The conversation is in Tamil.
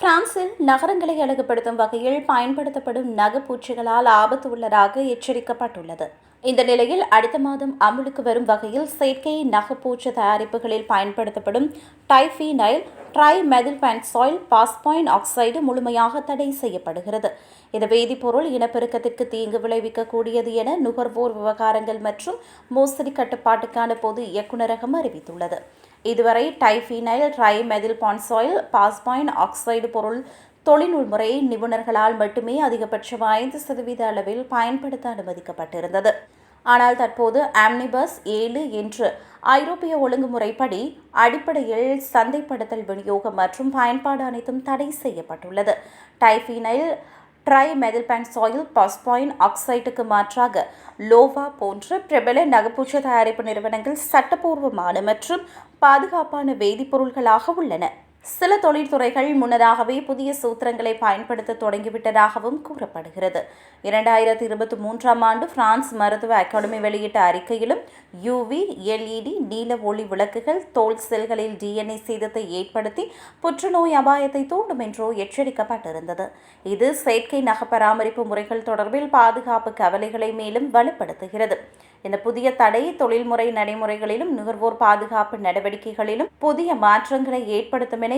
பிரான்சில் நகரங்களை அழகுபடுத்தும் வகையில் பயன்படுத்தப்படும் நகப்பூச்சிகளால் ஆபத்து உள்ளதாக எச்சரிக்கப்பட்டுள்ளது. இந்த நிலையில் அடுத்த மாதம் அமலுக்கு வரும் வகையில் செயற்கை நகைப்பூச்சு தயாரிப்புகளில் பயன்படுத்தப்படும் diphenyl trimethyl benzoyl phosphine oxide முழுமையாக தடை செய்யப்படுகிறது. இந்த வேதிப்பொருள் இனப்பெருக்கத்திற்கு தீங்கு விளைவிக்கக்கூடியது என நுகர்வோர் விவகாரங்கள் மற்றும் மோசடி கட்டுப்பாட்டுக்கான பொது இயக்குநரகம் அறிவித்துள்ளது. இதுவரை diphenyl trimethyl benzoyl phosphine oxide பொருள் தொழில்நுட்முறை நிபுணர்களால் மட்டுமே அதிகபட்சம் ஐந்து சதவீத அளவில் பயன்படுத்த அனுமதிக்கப்பட்டிருந்தது. ஆனால் தற்போது ஆம்னிபஸ் ஏழு என்று ஐரோப்பிய ஒழுங்குமுறைப்படி அடிப்படையில் சந்தைப்படுத்தல் விநியோகம் மற்றும் பயன்பாடு அனைத்தும் தடை செய்யப்பட்டுள்ளது. டைஃபீனைல் ட்ரை மெதில்பென்சாயில் பாஸ்பாயின் ஆக்சைட்டுக்கு மாற்றாக லோவா போன்ற பிரபல நகைப்பூச்சி தயாரிப்பு நிறுவனங்கள் சட்டப்பூர்வமான மற்றும் பாதுகாப்பான வேதிப்பொருள்களாக உள்ளன. சில தொழிற்துறைகள் முன்னதாகவே புதிய சூத்திரங்களை பயன்படுத்த தொடங்கிவிட்டதாகவும் கூறப்படுகிறது. இரண்டாயிரத்தி இருபத்தி மூன்றாம் ஆண்டு பிரான்ஸ் மருத்துவ அகாடமி வெளியிட்ட அறிக்கையிலும் யூவி எல்இடி நீல ஒளி விளக்குகள் தோல் செல்களில் டிஎன்ஏ சேதத்தை ஏற்படுத்தி புற்றுநோய் அபாயத்தை தூண்டும் என்றோ எச்சரிக்கப்பட்டிருந்தது. இது செயற்கை நக பராமரிப்பு முறைகள் தொடர்பில் பாதுகாப்பு கவலைகளை மேலும் வலுப்படுத்துகிறது. இந்த புதிய தடை தொழில்முறை நடைமுறைகளிலும் நுகர்வோர் பாதுகாப்பு நடவடிக்கைகளிலும் புதிய மாற்றங்களை ஏற்படுத்தும் என